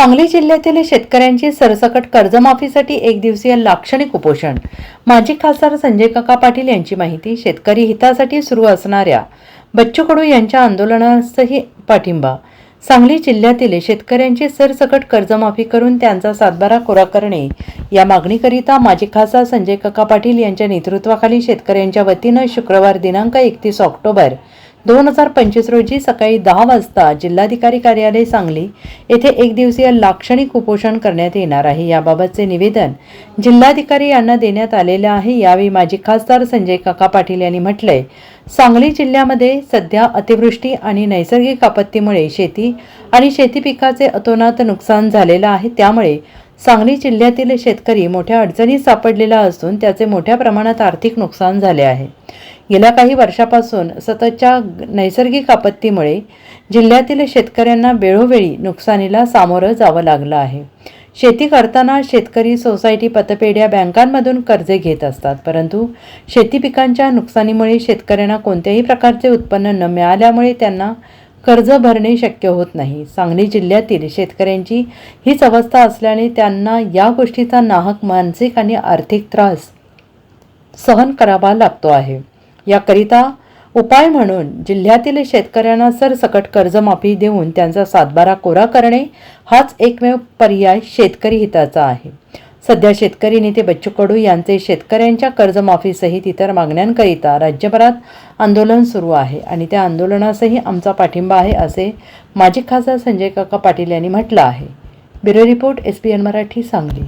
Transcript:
सांगली जिल्ह्यातील शेतकऱ्यांची सरसकट कर्जमाफीसाठी एक दिवसीय लाक्षणिक उपोषण. माजी खासदार संजय काका पाटील यांची माहिती शेतकरी हितासाठी सुरू असणाऱ्या बच्चू कडू यांच्या आंदोलनासही पाठिंबा. सांगली जिल्ह्यातील शेतकऱ्यांची सरसकट कर्जमाफी करून त्यांचा सातबारा कोरा करणे या मागणीकरिता माजी खासदार संजय काका पाटील यांच्या नेतृत्वाखाली शेतकऱ्यांच्या वतीनं शुक्रवार दिनांक एकतीस ऑक्टोबर दोन हजार पंचवीस रोजी सकाळी दहा वाजता जिल्हाधिकारी कार्यालय सांगली येथे एक दिवसीय लाक्षणिक उपोषण करण्यात येणार आहे. याबाबतचे निवेदन जिल्हाधिकारी यांना देण्यात आलेले आहे. यावेळी माजी खासदार संजय काका पाटील यांनी म्हटलंय सांगली जिल्ह्यामध्ये सध्या अतिवृष्टी आणि नैसर्गिक आपत्तीमुळे शेती आणि शेती पिकाचे अतोनात नुकसान झालेलं आहे. त्यामुळे सांगली जिल्ह्यातील शेतकरी मोठ्या अडचणीत सापडलेला असून त्याचे मोठ्या प्रमाणात आर्थिक नुकसान झाले आहे. गेल्या काही वर्षापासून सततच्या नैसर्गिक आपत्तीमुळे जिल्ह्यातील शेतकऱ्यांना वेळोवेळी नुकसानीला सामोरं जावं लागलं आहे. शेती करताना शेतकरी सोसायटी पतपेढ्या बँकांमधून कर्जे घेत असतात. परंतु शेती पिकांच्या नुकसानीमुळे शेतकऱ्यांना कोणत्याही प्रकारचे उत्पन्न न मिळाल्यामुळे त्यांना कर्ज भरणे शक्य होत नाही. सांगली जिल्ह्यातील शेतकऱ्यांची हीच अवस्था असल्याने त्यांना या गोष्टीचा नाहक मानसिक आणि आर्थिक त्रास सहन करावा लागतो आहे. याकरिता उपाय म्हणून जिल्ह्यातील शेतकऱ्यांना सरसकट कर्जमाफी देऊन त्यांचा सातबारा कोरा करणे हाच एकमेव पर्याय शेतकरी हिताचा आहे. सध्या शेतकरी नेते बच्चू कडू यांचे शेतकऱ्यांच्या कर्जमाफीसहित इतर मागण्यांकरिता राज्यभरात आंदोलन सुरू आहे आणि त्या आंदोलनासही आमचा पाठिंबा आहे असे माजी खासदार संजय काका पाटील यांनी म्हटलं आहे. Bureau report S P N Marathi Sangli.